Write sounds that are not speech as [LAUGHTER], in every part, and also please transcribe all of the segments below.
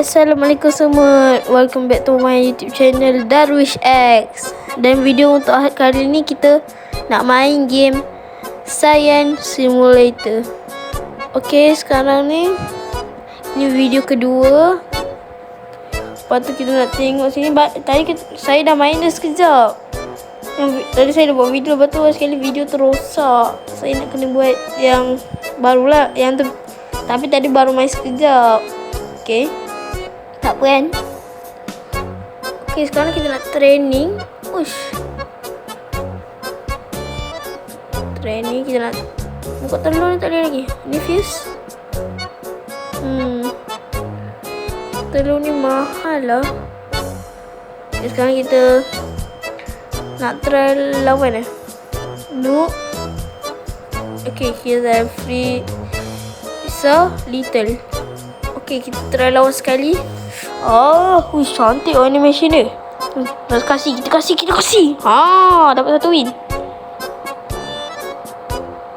Assalamualaikum semua. Welcome back to my YouTube channel Darwish X. Dan video untuk kali ni kita Nak main game Science Simulator. Okay sekarang ni Ini video kedua. Lepas tu kita nak tengok sini. Tadi kita, saya dah main dah sekejap. Tadi saya dah buat video Lepas tu sekali video tu rosak Saya nak kena buat yang Barulah Yang tu Tapi tadi baru main sekejap. Okay tak kan? Okay, sekarang kita nak training. Ush. Training kita nak buka telur ni tak boleh lagi. Ni fuse. Hmm. Telur ni mahal lah. Okay, sekarang kita nak try lawan eh. No. Okay, kita free. So, little. Okay, kita try lawan sekali. Oh, hui, cantik oh animation dia. Hmm, Let's kasih, kita kasih, kita kasih. Ha, dapat satu win.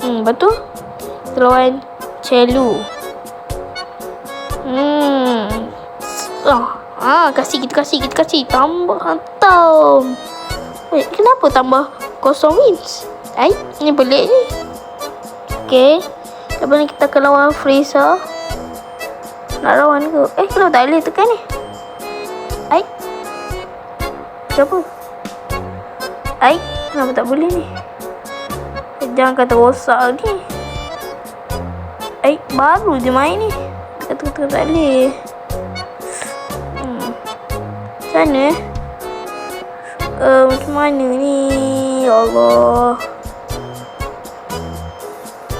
Hmm, lepas tu kita lawan Celu. Hmm. Ah, ah, kasih, kita kasih, kita kasih. Tambah hantam. Wait, kenapa tambah kosong wins? Ay, ini pelik ni. Okay. Lepas ni kita akan lawan Freezer. Nak lawan ke? Eh, kenapa tak boleh tekan ni? Ai. Kenapa? Ai, kenapa tak boleh ni? Eh, Jangan kata rosak ni. Ai, baru je main ni. Kata-kata tak boleh. Hmm. Macam mana eh? Uh, macam mana ni? Ya Allah.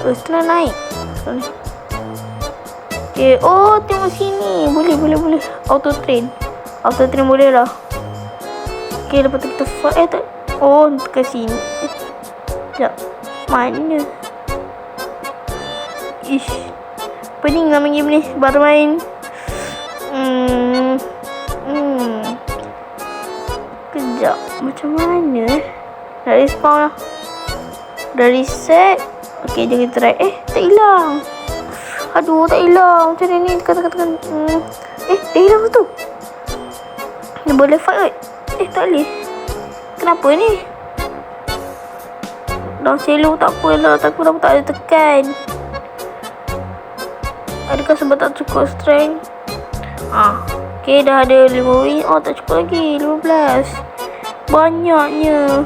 Oh, setelah naik. Ni. Okay. Oh, tengok sini. Boleh, boleh, boleh. Auto train. Auto train boleh lah. Okay, lepas tu kita fight. Eh, tak. Oh, ke sini. Eh. Sekejap. Mana? Ish. Pening main game ni. Baru main. Hmm. Hmm. Kejap. Macam mana eh? Nak respawn lah. Dah reset. Okay, kita try. Eh, tak hilang. Aduh, tak hilang. Macam ni? Tekan, tekan, tekan. Hmm. Eh, dah hilang tu. Dia boleh fight. Eh, tak boleh. Kenapa ni? Dah selo tak apalah. Takut aku tak ada tekan. Adakah sebab tak cukup strength? Ah, Okay, dah ada 5 win. Oh, tak cukup lagi. 15. Banyaknya.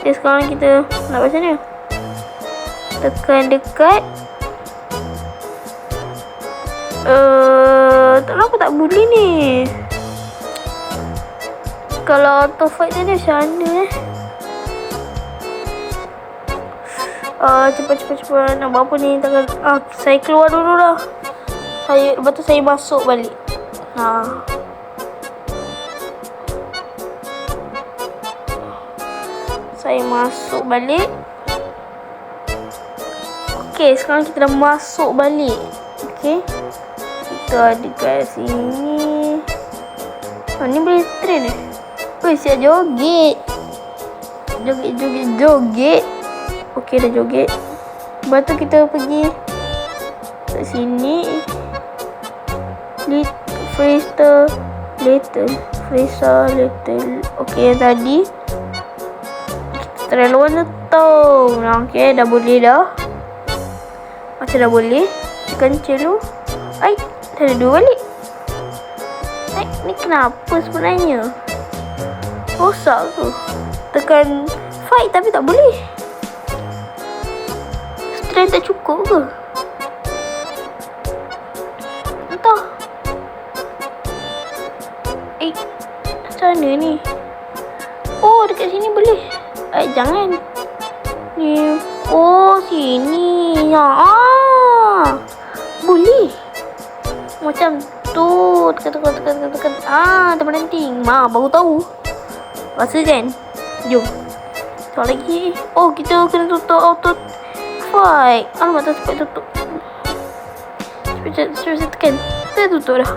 Okay, sekarang kita nak macam mana? Tekan dekat. Uh, tak tahu aku tak boleh ni. Kalau auto fight tadi macam mana eh? Uh, cepat cepat cepat nak buat apa ni takkan ah saya keluar dulu lah saya lepas tu saya masuk balik ha saya masuk balik Okey, sekarang kita dah masuk balik. Okey. Kita ada kat sini. Oh, ni boleh train eh? Weh, siap joget. Joget, joget, joget. Okey, dah joget. Lepas tu kita pergi kat sini. Lit freezer little. Freezer little. Okey, tadi. Kita try lawan tu. Nah, okey, dah boleh dah. Macam dah boleh. Tekan celu. Ai, dah ada dua balik. Ai, ni kenapa sebenarnya? Rosak ke? Tekan fight tapi tak boleh. Strength tak cukup ke? Entah. Eh, macam mana ni? Oh, dekat sini boleh. Eh, jangan. Ni. Oh, sini. Ya. Ah. Boleh. Macam tu. Tekan, tekan, tekan, tekan, tekan. Ah, terpelanting. Ma, baru tahu. Rasa kan? Jom. Tengok lagi. Oh, kita kena tutup auto fight. Alamak, tak sempat tutup. Cepat, cepat, cepat tekan. Dah tutup dah.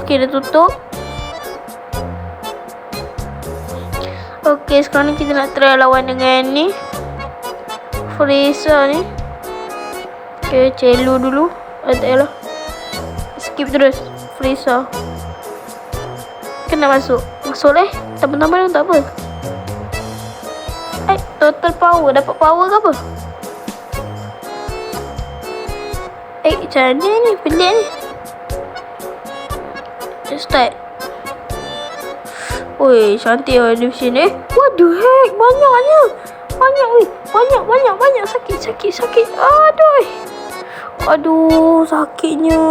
Okey, dah tutup. Okey, sekarang ni kita nak try lawan dengan ni. Freezer ni. Okey, celu dulu. Eh, tak yalah. skip terus. Freezer. Kena masuk. Masuk leh. Tambah-tambah tak apa. Eh, total power. Dapat power ke apa? Eh, macam mana ni? Pelik ni. Let's start. Oi, cantik lah di sini. Eh, what the heck? Banyaknya. Banyak, weh. Banyak, banyak, banyak. Sakit, sakit, sakit. Aduh. Aduh, sakitnya.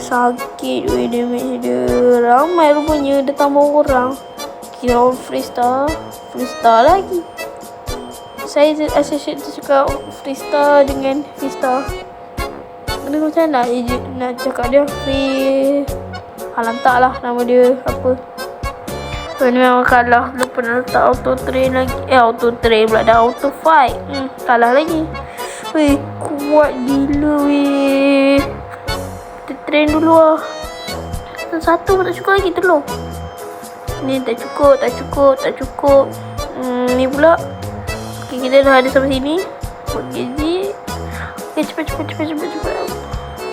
Sakit weh damage dia. Ramai rupanya dia tambah orang. Kira orang freestyle. Freestyle lagi. Saya associate tu suka freestyle dengan freestyle. Dia macam nak, nak cakap dia free Ha, letak lah nama dia apa. So, ni memang kalah. Lupa nak letak auto train lagi. Eh, auto train pula. Dah auto fight. Hmm, kalah lagi. Weh, kuat gila weh. Kita train dulu lah. Satu pun tak cukup lagi telur. Ni tak cukup, tak cukup, tak cukup. Hmm, ni pula. Okay, kita dah ada sampai sini. Okay, ji. Okay, cepat, cepat, cepat, cepat, cepat.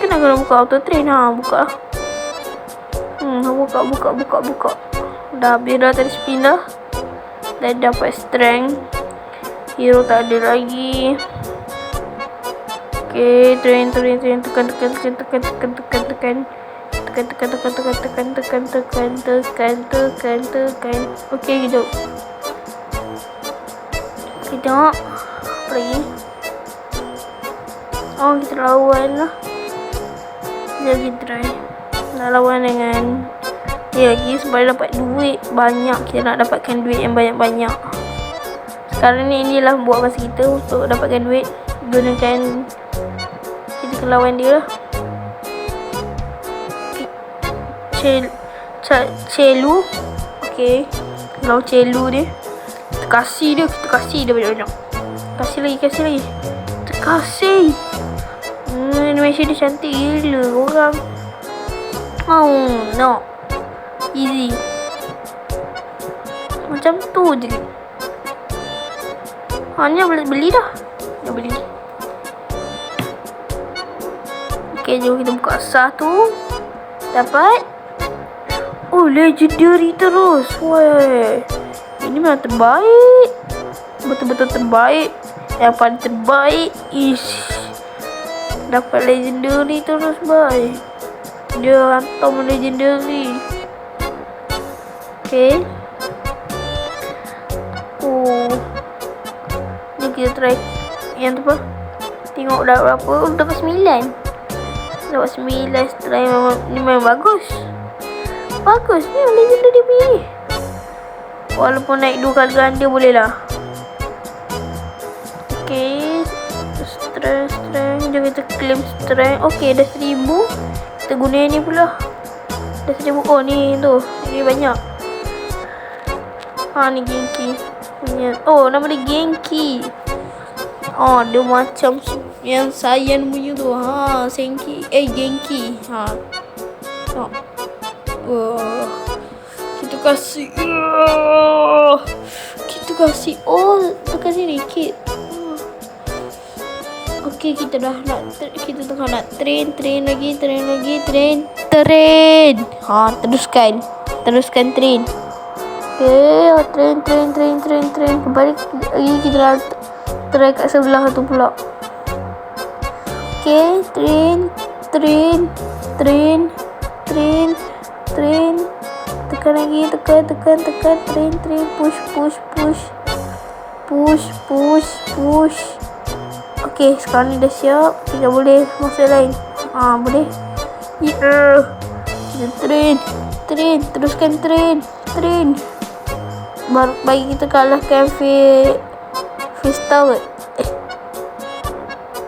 Kenapa kena buka auto train? Ha, buka. Hmm, buka, buka, buka, buka. Dah habis dah tadi spin dah. Dah dapat strength. Hero tak ada lagi. Okay, train, train, train. Tekan, tekan, tekan, tekan, tekan, tekan, tekan. Tekan, tekan, tekan, tekan, tekan, tekan, tekan, tekan, tekan, tekan. Okay, kejap. Kejap. Apa lagi? Oh, kita lawan lah. Jadi try nak lawan dengan dia lagi sebab dapat duit banyak kita nak dapatkan duit yang banyak-banyak sekarang ni inilah buat masa kita untuk dapatkan duit gunakan kita lawan dia. Lah Cel Celu. Okay Lawan Celu dia. Kita kasih dia Kita kasih dia banyak-banyak. Kasih lagi Kasih lagi. Kita kasih Hmm Animation dia cantik gila Orang Oh no Easy. Macam tu je. Hanya boleh beli dah. Dah beli Okay jom kita buka satu Dapat? Oh legendary terus. Weh. Ini memang terbaik. Betul-betul terbaik. Yang paling terbaik Ish Dapat legendary terus baik dia Atom Legendary. Okay Oh. Ni kita try. Yang tu apa? Tengok dah berapa? Oh dapat 9 Dapat 9 Try memang memang bagus Bagus ni Legendary punya ni. Walaupun naik dua kali ganda boleh lah. Okay Strength Strength. Jom kita claim strength. Okay dah seribu. Kita guna ni pula. Dah seribu. Oh ni tu. Ni banyak. Ha ni Genki. Oh nama dia Genki. Oh dia macam yang sayang punya tu ha Senki eh Genki ha oh. Oh. kita kasih oh. kita kasih oh tekan sini kit Okey kita dah nak kita tengah nak train train lagi train lagi train train. Ha teruskan. Teruskan train. Okey train train train train train kembali lagi kita dah try kat sebelah tu pula. Okey train train train train train tekan lagi tekan tekan tekan train train push push push push push push Okey, sekarang ni dah siap. Kita boleh masuk lain. Ah, boleh. Yeah. Train. Train. Teruskan train. Train. Baru bagi kita kalahkan Free Freestyle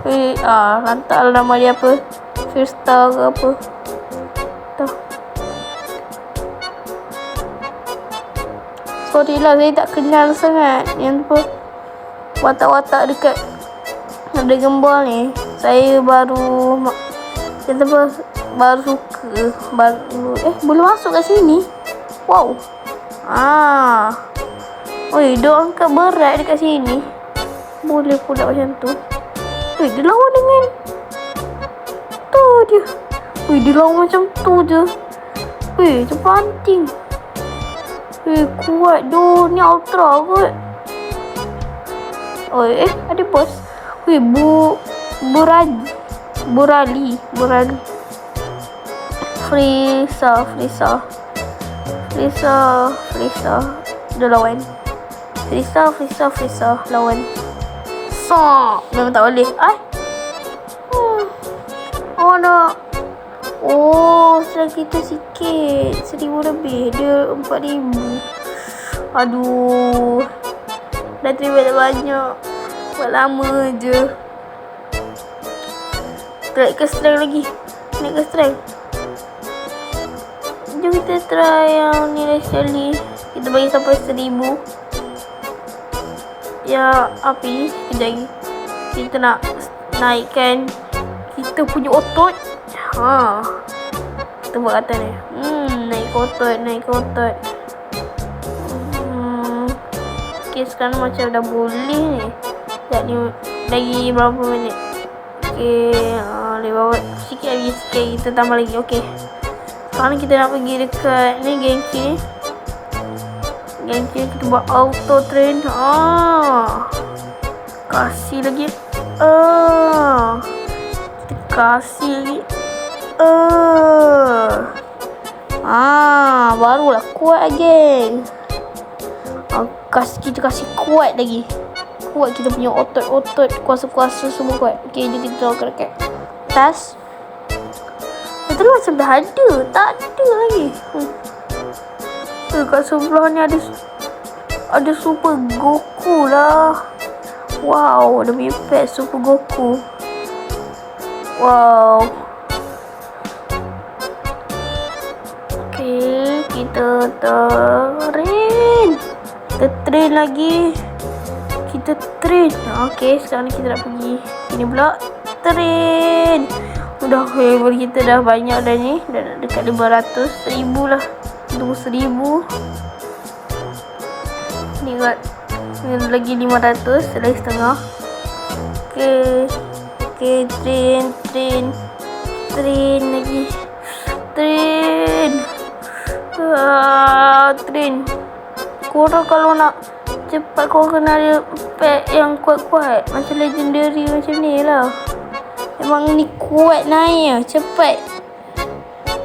Eh, ah, lantak lah nama dia apa. Freestyle ke apa. Tuh. Sorry lah, saya tak kenal sangat. Yang apa. Watak-watak dekat ada gambar ni saya baru kita apa baru suka baru eh boleh masuk kat sini wow ah oi dia angkat berat dekat sini boleh pula macam tu eh dia lawan dengan tu dia Wih, dia lawan macam tu je. Wih, terpanting. Wih, kuat doh. Ni ultra kot. Oh, eh, ada bos. Wih, bu... Burali. Burali. Burali. Frisa, Frisa. Frisa, Frisa. Dia lawan. Frisa, Frisa, Frisa. Lawan. So, memang tak boleh. Ah. Hmm. Oh, nak. Oh, selang kita sikit. Seribu lebih. Dia empat ribu. Aduh. Dah terima dah banyak. Buat lama je. Naik ke strength lagi. Naik ke strength. Jom kita try yang nilai sekali. Kita bagi sampai seribu. Ya, api. Lagi. Kita nak naikkan kita punya otot. Ha. Kita buat kata ni. Hmm, naik kotot, naik kotot. Hmm. Okay, sekarang macam dah boleh ni. Ni, lagi berapa minit? Okay, uh, lewat sikit lagi, sikit. Kita tambah lagi, okay. Sekarang kita nak pergi dekat ni, Genki ni. Genki, kita buat auto train. Ah. Kasih lagi. Ah. Kita kasih lagi. Uh. Ah, barulah kuat geng. Ah, kasih kita kasih kuat lagi. Kuat kita punya otot-otot, kuasa-kuasa semua kuat. Okey, jom kita tahu dekat tas. Itu macam dah ada, tak ada lagi. Hmm. Dekat sebelah ni ada ada super Goku lah. Wow, ada punya pet super Goku. Wow. kita train kita train lagi. Kita train ok sekarang ni kita nak pergi sini pula. Train udah level kita dah banyak dah ni. Dah dekat 500 1000 lah tunggu 1000 ni kat ni lagi 500 lagi setengah. Ok ok train train train lagi. Train. Uh, train. Korang kalau nak cepat kau kena ada pack yang kuat-kuat. Macam legendary macam ni lah. Memang ni kuat naik cepat.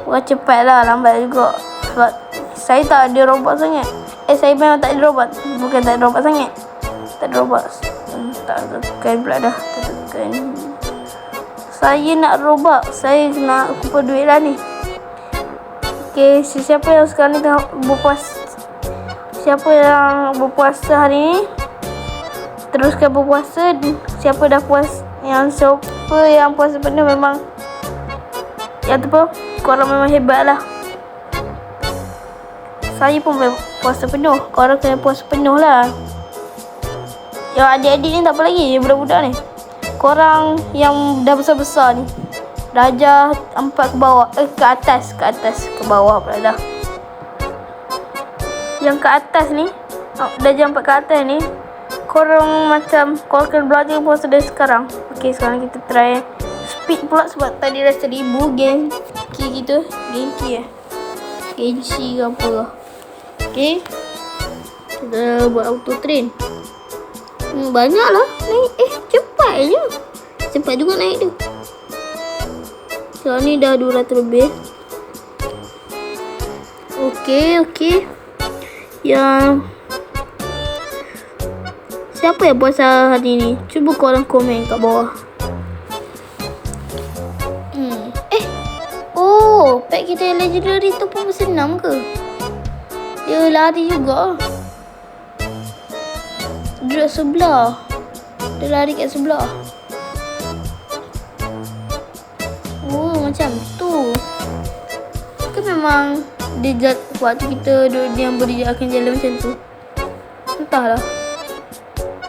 Bukan cepat lah lambat juga sebab saya tak ada robot sangat eh saya memang tak ada robot bukan tak ada robot sangat tak ada robot hmm, tak tekan pula dah tak tekan saya nak robot saya nak kumpul duit lah ni Okey, siapa yang sekarang ni tengah berpuasa? Siapa yang berpuasa hari ni? Teruskan berpuasa. Siapa dah puas? Yang siapa yang puasa penuh memang yang tu pun korang memang hebat lah. Saya pun puasa penuh. Korang kena puasa penuh lah. Yang adik-adik ni tak apa lagi. Budak-budak ni. Korang yang dah besar-besar ni. Darjah empat ke bawah Eh ke atas Ke atas Ke bawah pula dah Yang ke atas ni oh, Darjah empat ke atas ni Korang macam Korang kena belajar puasa dari sekarang Okay sekarang kita try Speed pula sebab tadi dah seribu Gen Key kita Gen key eh Genshi ke apa lah Okay Kita buat auto train hmm, Banyak lah Naik Eh cepat je Cepat juga naik tu sekarang ni dah 200 lebih. Okey, okey. Yang Siapa yang puasa hari ni? Cuba korang komen kat bawah. Hmm. Eh. Oh, pet kita legendary tu pun senang ke? Dia lari juga. Duduk sebelah. Dia lari kat sebelah. macam tu Ke memang dia jat, waktu kita duduk diam beri akan jalan macam tu Entahlah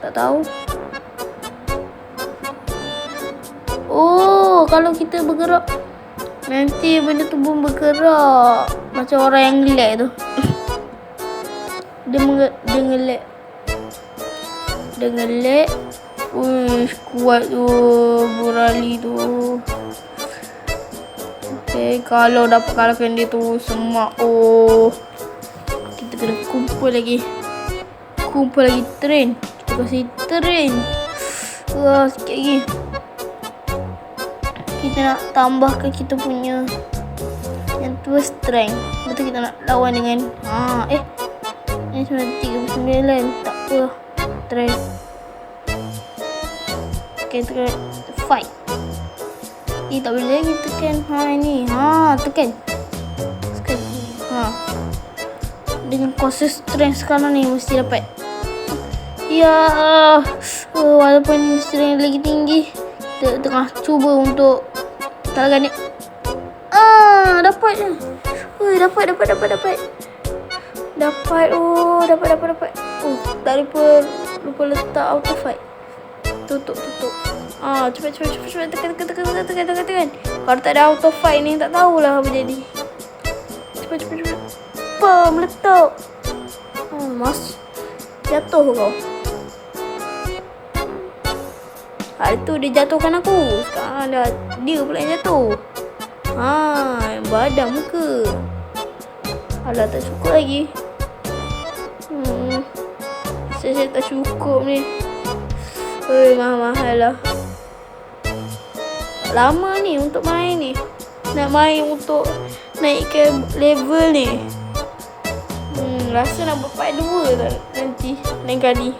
Tak tahu Oh kalau kita bergerak Nanti benda tu pun bergerak Macam orang yang ngelak tu [LAUGHS] Dia, menge, dia ngelak Dia ngelak Uish kuat tu Burali tu Okay, kalau dapat kalahkan dia tu semak. Oh. Kita kena kumpul lagi. Kumpul lagi train. Kita kasih train. Wah, sikit lagi. Kita nak tambahkan kita punya yang tu strength. Betul kita nak lawan dengan ha eh 39 tak apa. Try. Okay, kita fight. Eh, tak boleh lagi tekan. Ha, ni. Ha, tekan. Tekan. Ha. Dengan kuasa strength sekarang ni mesti dapat. Ya. Uh, walaupun strength lagi tinggi. Kita tengah cuba untuk kalahkan ni. Ah, dapat. Ui, dapat, dapat, dapat, dapat. Dapat. Oh, dapat, dapat, dapat. Oh, tak lupa lupa letak auto fight. Tutup, tutup. Ah, cepat cepat cepat cepat tekan tekan tekan tekan tekan tekan tekan. Kalau tak ada auto fight ni tak tahulah apa jadi. Cepat cepat cepat. Apa meletup? Oh, mas. Jatuh kau. Hari tu dia jatuhkan aku. Sekarang dah dia pula yang jatuh. Ha, badan muka. Alah tak cukup lagi. Saya, saya tak cukup ni. Hei, mahal-mahal lah lama ni untuk main ni. Nak main untuk naikkan level ni. Hmm, rasa nak buat part 2 tak nanti lain kali.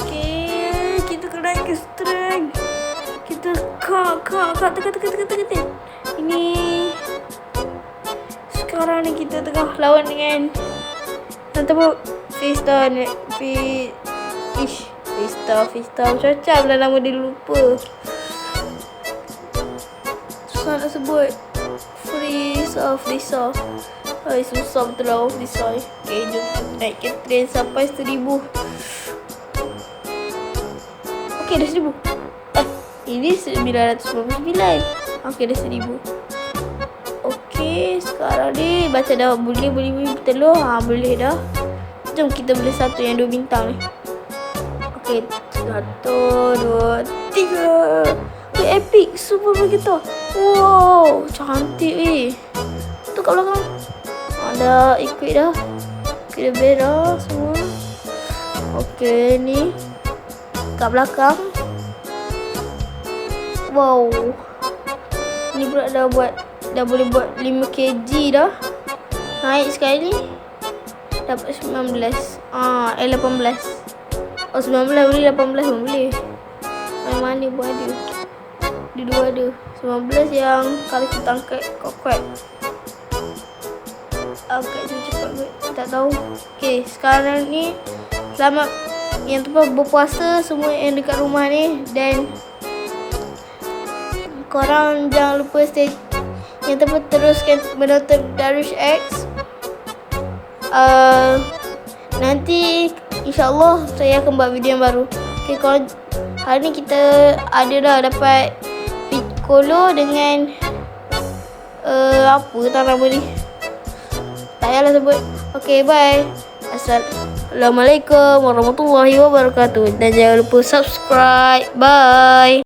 Okay, kita kena naikkan strength. Kita kak, kak, kak, tekan, tekan, tekan, tekan. Ini sekarang ni kita tengah lawan dengan Nanti Vista ni. Ish. Vista, Vista. Macam-macam lah nama dia lupa. Susah nak sebut. Frisa, Frisa. Ay, susah betul lah ni. Okay, jom kita naikkan train sampai seribu. Okay, dah seribu. Eh, ini sembilan ratus sembilan. Okay, dah seribu. Okay, sekarang ni baca dah boleh, boleh, boleh telur. Ha, boleh dah. Jom kita beli satu yang dua bintang ni. Okay, satu, dua, tiga. Okay, epic. Super begitu. Wow, cantik eh. Tu kat belakang. Ada equip dah. Equip dah beres semua. Okay, ni. Kat belakang. Wow. Ni pula dah buat. Dah boleh buat 5 kg dah. Naik sekali. Dapat 19. Ah, eh 18. Oh 19 boleh 18 pun boleh. Yang mana pun ada. Dia dua ada. 19 yang kalau kita angkat kuat-kuat. Angkat cepat-cepat kot. Tak tahu. Okay sekarang ni Selamat yang tu berpuasa semua yang dekat rumah ni. Dan Korang jangan lupa stay Yang tu teruskan menonton Darush X uh, Nanti InsyaAllah saya akan buat video yang baru. Okay kalau hari ni kita ada dah dapat Piccolo dengan uh, Apa tak nama ni? Tak payahlah sebut. Okay bye. Assalamualaikum warahmatullahi wabarakatuh. Dan jangan lupa subscribe. Bye